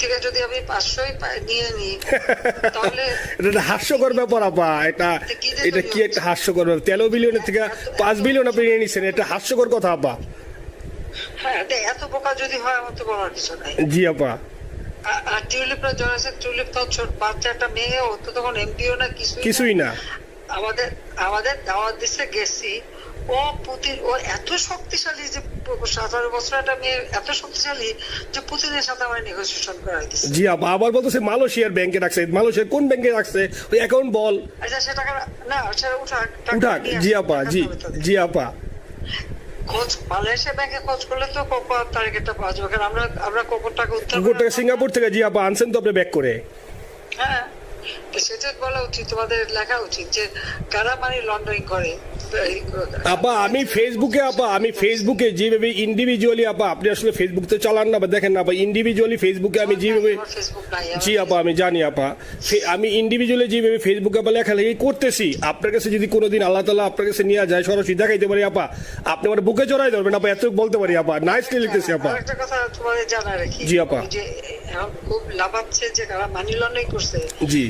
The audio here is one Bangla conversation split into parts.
থেকে যদি আমি পাঁচশোই নিয়ে নিই তাহলে এটা হাস্যকর ব্যাপার আপা। এটা এটা কি একটা হাস্যকর ব্যাপার? তেরো বিলিয়নের থেকে পাঁচ বিলিয়ন আপনি নিয়ে নিচ্ছেন এটা হাস্যকর কথা আপা। হ্যাঁ এত বোকা যদি হয় আমার তো বলার কিছু নাই। জি আপা। আর টিউলিপরা জড়াছে টিউলিপ তো বাচ্চা একটা মেয়ে ও তো তখন এমপিও না কিছুই না। কিছুই না। আমাদের আমাদের দাওয়াত দিচ্ছে গেছি। ও পুতিন ও এত শক্তিশালী যে সতেরো বছর একটা মেয়ে এত শক্তিশালী যে পুতিনের সাথে আমার নেগোসিয়েশন দিচ্ছে জি আপা আবার বলতেছে মালয়েশিয়ার ব্যাংকে রাখছে মালয়েশিয়ার কোন ব্যাংকে রাখছে? ওই অ্যাকাউন্ট বল। আচ্ছা সে টাকা না সেটা উঠাক টাকা উঠাক জি আপা জি জি আপা। খোঁজ মালয়েশিয়া ব্যাংকে খোঁজ করলে তো কোকো তারিখটা পাওয়া যাবে? কারণ আমরা আমরা কোকোর টাকা উদ্ধার কুকুর থেকে সিঙ্গাপুর থেকে জি আপা আনছেন তো আপনি ব্যাক করে। হ্যাঁ। সেটা বলা উচিত তোমাদের লেখা উচিত যে কারা মানি লন্ডারিং করে? আপা আমি ফেসবুকে আপা আমি ফেসবুকে যেভাবে ইন্ডিভিজুয়ালি আপা আপনি আসলে ফেসবুক তো চালান না বা দেখেন না আপা ইন্ডিভিজুয়ালি ফেসবুকে আমি যেভাবে জি আপা আমি জানি আপা। আমি ইন্ডিভিজুয়ালি যেভাবে ফেসবুকে আপা লেখালেখি করতেছি আপনার কাছে যদি কোনোদিন আল্লাহ তালা আপনার কাছে নিয়ে যায় সরাসরি দেখাইতে পারি আপা আপনি আমার বুকে চড়াই ধরবেন আপা এত বলতে পারি আপা নাইসলি লিখতেছি আপা। আরেকটা কথা তোমাদের জানা রাখি জি, আপা। যে এখন যে কারা মানি লন্ডারিং করছে। জি।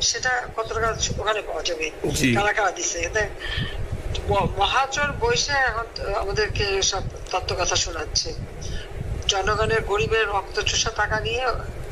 সেটা কত টাকা ওখানে পাওয়া যাবে। কারা কারা দিচ্ছে এতে ম- মহাচর বৈশে এখন আমাদেরকে সব তত্ত্ব কথা শোনাচ্ছে। জনগণের গরিবের রক্ত চুষা টাকা নিয়ে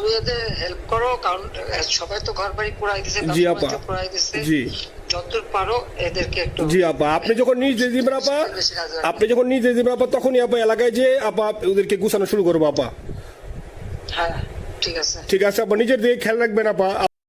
তুমি এদের হেল্প করো কারণ সবাই তো ঘর বাড়ি দিছে জি আপা। দিছে। জি। যতদূর পারো এদেরকে একটু জি আপা। আপনি যখন নিজ দিয়ে দিবেন আপা আপনি যখন নিজ দিয়ে দিবেন আপা তখনই আপা এলাকায় যে আপা ওদেরকে গুছানো শুরু করব আপা। হ্যাঁ ঠিক আছে। ঠিক আছে আপা। নিজের দিকে খেয়াল রাখবেন আপা।